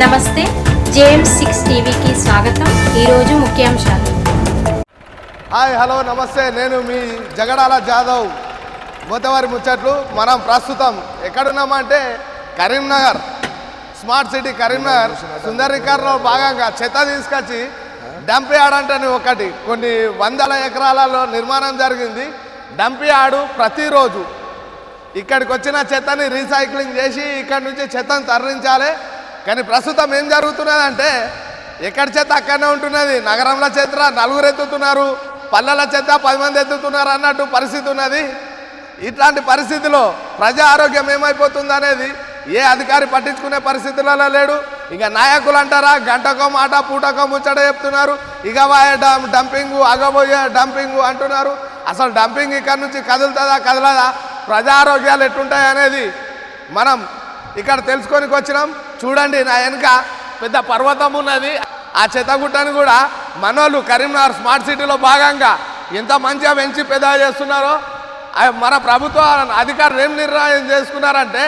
నమస్తే JM six టీవీకి స్వాగతం. ఈరోజు ముఖ్యాంశాలు. హాయ్ హలో నమస్తే. నేను మీ జగడాల జాదవ్. గోదావరి ముచ్చట్లు. మనం ప్రస్తుతం ఎక్కడున్నామంటే కరీంనగర్. Smart city Karimnagar. సుందరీకరణలో భాగంగా చెత్త తీసుకొచ్చి డంప్ యార్డ్ అంటే ఒకటి. కొన్ని వందల ఎకరాలలో నిర్మాణం జరిగింది. డంప్ యార్డు ప్రతిరోజు ఇక్కడికి వచ్చిన చెత్తని రీసైక్లింగ్ చేసి ఇక్కడి నుంచి చెత్తను తరలించాలి. కానీ ప్రస్తుతం ఏం జరుగుతున్నదంటే ఎక్కడి చేత అక్కడనే ఉంటున్నది. నగరంలో చేత నలుగురు ఎత్తుతున్నారు. పల్లెల చేత పది మంది ఎత్తుతున్నారు అన్నట్టు పరిస్థితి ఉన్నది. ఇట్లాంటి పరిస్థితిలో ప్రజా ఆరోగ్యం ఏమైపోతుంది అనేది ఏ అధికారి పట్టించుకునే పరిస్థితులలో లేడు. ఇక నాయకులు అంటారా గంటకో మాట పూటకో ముచ్చట చెప్తున్నారు. ఇక డం డంపింగు అగబోయే డంపింగు అంటున్నారు. అసలు డంపింగ్ ఇక్కడ నుంచి కదులుతుందా కదలదా? ప్రజా ఆరోగ్యాలు ఎట్లుంటాయి అనేది మనం ఇక్కడ తెలుసుకొని వచ్చినాం చూడండి నా వెనుక పెద్ద పర్వతం ఉన్నది. ఆ చెత్తగుట్టని కూడా మనోళ్ళు కరీంనగర్ స్మార్ట్ సిటీలో భాగంగా ఎంత మంచిగా పెంచి పెద్ద చేస్తున్నారో మన ప్రభుత్వ అధికారులు ఏం నిర్ణయం చేసుకున్నారంటే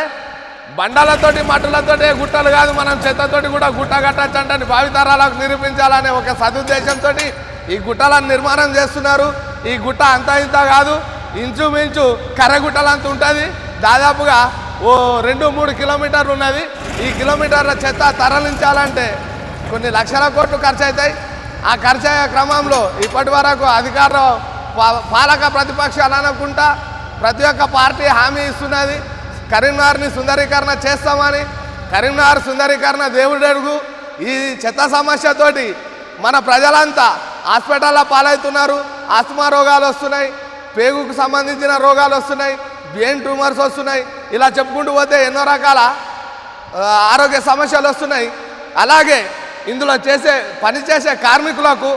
బండలతోటి మట్టలతోటి గుట్టలు కాదు మనం చెత్తతోటి కూడా గుట్ట కట్టచ్చంటే భావితరాలకు నిరూపించాలనే ఒక సదుద్దేశంతో ఈ గుట్టలను నిర్మాణం చేస్తున్నారు. ఈ గుట్ట అంత ఇంత కాదు ఇంచుమించు కర్రగుట్టలంత ఉంటుంది. దాదాపుగా ఓ రెండు మూడు కిలోమీటర్లు ఉన్నది. ఈ కిలోమీటర్ల చెత్త తరలించాలంటే కొన్ని లక్షల కోట్లు ఖర్చు అవుతాయి ఆ ఖర్చు అయ్యే క్రమంలో ఇప్పటి వరకు అధికార పాలక ప్రతిపక్షాలు అనకుండా ప్రతి ఒక్క పార్టీ హామీ ఇస్తున్నది. కరీంనగర్ని సుందరీకరణ చేస్తామని కరీంనగర్ సుందరీకరణ దేవుడు అడుగు. ఈ చెత్త సమస్యతోటి మన ప్రజలంతా హాస్పిటల్లో పాలవుతున్నారు. ఆస్తమా రోగాలు వస్తున్నాయి. పేగుకు సంబంధించిన రోగాలు వస్తున్నాయి. బ్రెయిన్ ట్యూమర్స్ వస్తున్నాయి? ఇలా చెప్పుకుంటూ పోతే ఎన్నో రకాల ఆరోగ్య సమస్యలు వస్తున్నాయి. అలాగే ఇందులో చేసే పనిచేసే కార్మికులకు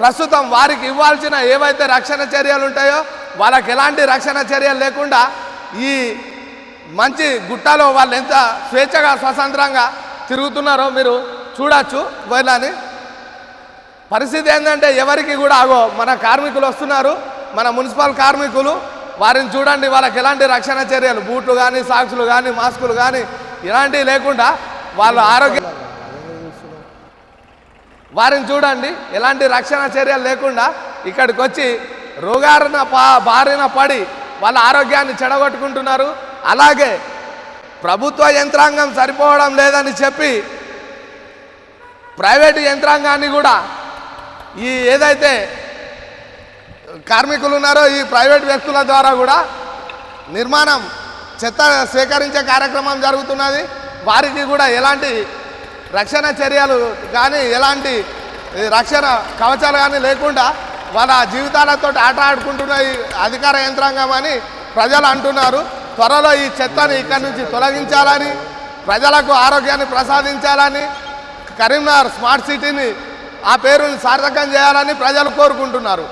ప్రస్తుతం వారికి ఇవ్వాల్సిన ఏవైతే రక్షణ చర్యలు ఉంటాయో వాళ్ళకి ఎలాంటి రక్షణ చర్యలు లేకుండా ఈ మంచి గుట్టలో వాళ్ళు ఎంత స్వేచ్ఛగా స్వతంత్రంగా తిరుగుతున్నారో మీరు చూడొచ్చు వీళ్ళని పరిస్థితి ఏంటంటే ఎవరికి కూడా ఆగో మన కార్మికులు వస్తున్నారు మన మున్సిపల్ కార్మికులు వారిని చూడండి వాళ్ళకి ఎలాంటి రక్షణ చర్యలు? బూట్లు కానీ సాక్సులు కానీ మాస్కులు కానీ ఇలాంటివి లేకుండా వాళ్ళ ఆరోగ్య వారిని చూడండి ఎలాంటి రక్షణ చర్యలు లేకుండా ఇక్కడికి వచ్చి రోగారిన పా బారిన పడి వాళ్ళ ఆరోగ్యాన్ని చెడగొట్టుకుంటున్నారు. అలాగే ప్రభుత్వ యంత్రాంగం సరిపోవడం లేదని చెప్పి ప్రైవేటు యంత్రాంగాన్ని కూడా ఈ ఏదైతే కార్మికులు ఉన్నారో ఈ ప్రైవేట్ వ్యక్తుల ద్వారా కూడా నిర్మాణం చెత్త సేకరించే కార్యక్రమం జరుగుతున్నది. వారికి కూడా ఎలాంటి రక్షణ చర్యలు కానీ ఎలాంటి రక్షణ కవచాలు కానీ లేకుండా వాళ్ళ జీవితాలతో ఆట ఆడుకుంటున్న ఈ అధికార యంత్రాంగం అని ప్రజలు అంటున్నారు. త్వరలో ఈ చెత్తని ఇక్కడి నుంచి తొలగించాలని ప్రజలకు ఆరోగ్యాన్ని ప్రసాదించాలని కరీంనగర్ స్మార్ట్ సిటీని ఆ పేరుని సార్థకం చేయాలని ప్రజలు కోరుకుంటున్నారు.